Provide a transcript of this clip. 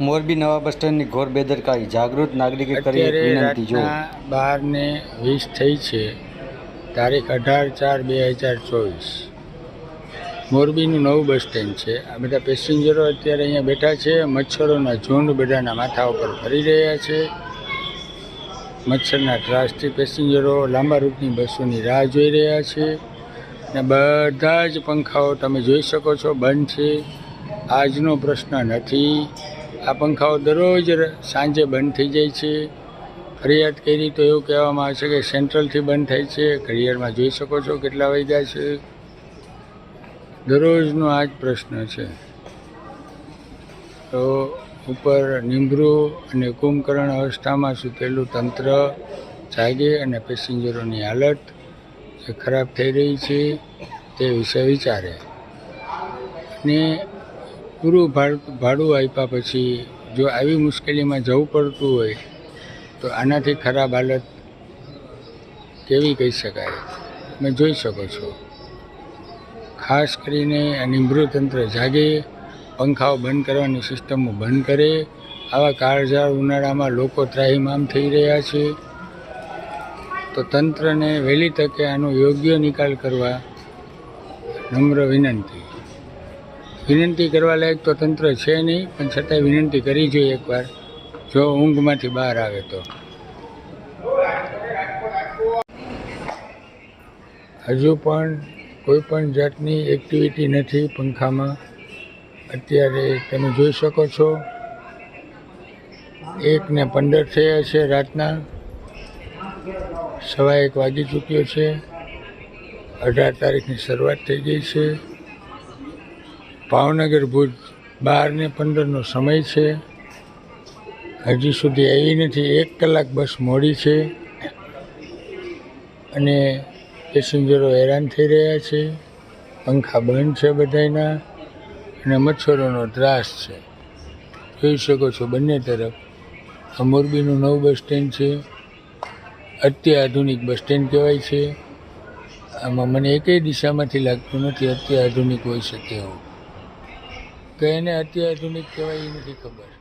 મોરબી નવા બસ સ્ટેન્ડની ઘોર બેદરકારી જાગૃત નાગરિકે કરી એક વિનંતી જો બાર ને વીસ થઈ છે તારીખ અઢાર ચાર બે હજાર ચોવીસ. મોરબીનું નવું બસ સ્ટેન્ડ છે. આ બધા પેસેન્જરો અત્યારે અહીંયા બેઠા છે મચ્છરોના ઝુંડ બધાના માથા ઉપર ફરી રહ્યા છે. મચ્છરના ત્રાસથી પેસેન્જરો લાંબા રૂટની બસોની રાહ જોઈ રહ્યા છે. ને બધા જ પંખાઓ તમે જોઈ શકો છો બંધ છે. આજનો પ્રશ્ન નથી. આ પંખાઓ દરરોજ સાંજે બંધ થઈ જાય છે. ફરિયાદ કરી તો એવું કહેવામાં આવે છે કે સેન્ટ્રલથી બંધ થાય છે. ઘડિયાળમાં જોઈ શકો છો કેટલા વાગ્યા છે. દરરોજનો આ જ પ્રશ્ન છે. તો ઉપર નિંભરું અને કુંભકરણ અવસ્થામાં સૂતેલું તંત્ર જાગે અને પેસેન્જરોની હાલત જે ખરાબ થઈ રહી છે તે વિશે વિચારે. અને પૂરું ભાડું આપ્યા પછી જો આવી મુશ્કેલીમાં જવું પડતું હોય, તો આનાથી ખરાબ હાલત કેવી કહી શકાય? તમે જોઈ શકો છો. ખાસ કરીને આ નિંભૃ તંત્ર જાગે, પંખાઓ બંધ કરવાની સિસ્ટમો બંધ કરે, આવા કાળઝાળ ઉનાળામાં લોકો ત્રાહીમામ થઈ રહ્યા છે. તો તંત્રને વહેલી તકે આનો યોગ્ય નિકાલ કરવા નમ્ર વિનંતી. વિનંતી કરવા લાયક તો તંત્ર છે નહીં, પણ છતાંય વિનંતી કરી જોઈએ એકવાર. જો ઊંઘમાંથી બહાર આવે તો. હજુ પણ કોઈ પણ જાતની એક્ટિવિટી નથી પંખામાં. અત્યારે તમે જોઈ શકો છો. એક ને પંદર થયા છે રાતના. સવા એક વાગી ચૂક્યો છે. અઢાર તારીખની શરૂઆત થઈ ગઈ છે. ભાવનગર ભુજ બાર ને પંદરનો સમય છે. હજી સુધી આવી નથી, એક કલાક બસ મોડી છે. અને પેસેન્જરો હેરાન થઈ રહ્યા છે. પંખા બંધ છે બધાના અને મચ્છરોનો ત્રાસ છે. જોઈ શકો છો બંને તરફ આ મોરબીનું નવું બસ સ્ટેન્ડ છે. અત્યાધુનિક બસ સ્ટેન્ડ કહેવાય છે. આમાં મને એકેય દિશામાંથી લાગતું નથી અત્યાધુનિક હોઈ શકે એવું. કે એને અત્યાધુનિક કહેવાય એ નથી ખબર.